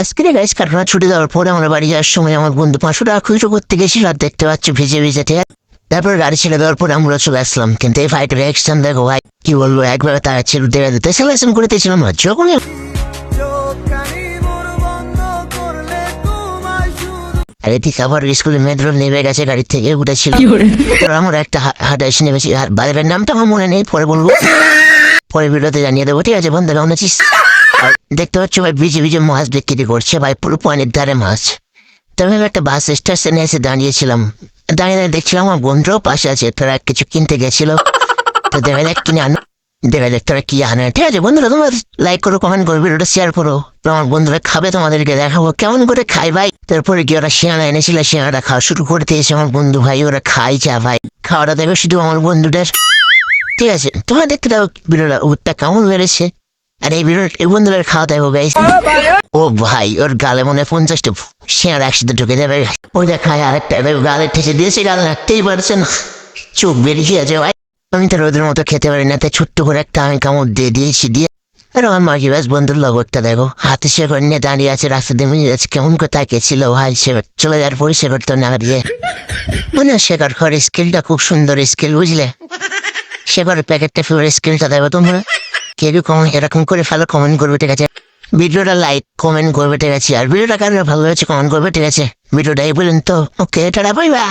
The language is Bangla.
আজকে গাইস কারখানা ছুটি দেওয়ার পরে আমরা বাড়ি যাওয়ার সময় আমার বন্ধু পাঁচশো টাকা খুচরো করতে গেছিল আর দেখতে পাচ্ছি ভিজে ভিজে ঠিক। তারপর গাড়ি ছেড়ে দেওয়ার পরে আমরা চলে আসলাম। কিন্তু এই ফাইটের অ্যাকশন দেখো ভাই কি বলব একবার তারা ছেড়ে দেওয়া দিতে সিলেকশন করতেছিলাম যখন আরে ঠিক আবার স্কুলে মেট্রো নেমে গেছে গাড়ি থেকে উঠেছিল তারপর আমরা একটা হা- নেমেছি। আর বাইরের নামটা আমার মনে নেই পরে বলব। পরে ভিডিওতে জানিয়ে দেবো ঠিক আছে বন্ধু কেমন আছিস? দেখতে পাচ্ছ ভাই, ভিজে ভিজে মাছ বিক্রি করছে ভাই, পুরো পানির ধারে মাছ। তবে আমি একটা বাস স্টেশনে এসে দাঁড়িয়েছিলাম। দাঁড়িয়ে দাঁড়িয়ে দেখছিলাম আমার বন্ধুরাও পাশে আছে, তারা কিছু কিনতে গেছিল। তো দেখা যাক কিনে আনো, দেখা যাক তারা কি আনে। ঠিক আছে বন্ধুরা, তোমরা লাইক করো কমেন্ট করো, ভিডিওটা শেয়ার করো। তোমার বন্ধুরা খাবে, তোমাদেরকে দেখাবো কেমন করে খাই ভাই। তারপরে কি ওরা শেয়ারা এনেছিল শেয়ারা খাওয়া শুরু করতে এসে আমার বন্ধু ভাই, ওরা খাই চা ভাই। খাওয়াটা দেখো শুধু আমার বন্ধুদের। ঠিক আছে, তোমরা দেখতে দাও ভিডিওটা উত্তা কেমন বেড়েছে আর এই ভিডিও এই বন্ধুদের খাওয়া দেবো গাইস ও ভাই, ওর গালে মনে পঞ্চাশটা শেয়ার একসাথে ঢুকে যাবে। ওইটা খায় আরেকটা গালে ঠেসে দিয়েছে, গালে রাখতেই পারছে না। চোখ বেরিয়ে আছে ভাই। আমি তো রোদের মতো খেতে পারি না তাই ছোট্ট করে একটা আমি কামড় দিয়ে দিয়েছি, দিয়ে। আর আমার মাঝি ব্যাস, বন্ধুর লগরটা দেখো। হাতে সে করে নিয়ে দাঁড়িয়ে আছে, রাস্তা দিয়ে মিলে যাচ্ছে কেমন করে তাকিয়েছিল ভাই, সে চলে যাওয়ার পরে সে করতো না, দিয়ে। মনে হয় শেখার ঘর স্কিলটা খুব সুন্দর স্কিল, বুঝলে? সেবারে প্যাকেটটা ফেলে স্ক্রিনটা দেবো তোমরা। কেউ কমেন্ট এরকম করে ফেলো কমেন্ট করবে, ঠিক আছে? ভিডিওটা লাইক কমেন্ট করবে, ঠিক আছে? আর ভিডিওটা কেন ভালো হয়েছে কমেন্ট করবে, ঠিক আছে? ভিডিওটা এই তো ওকে টাটা বাই বাই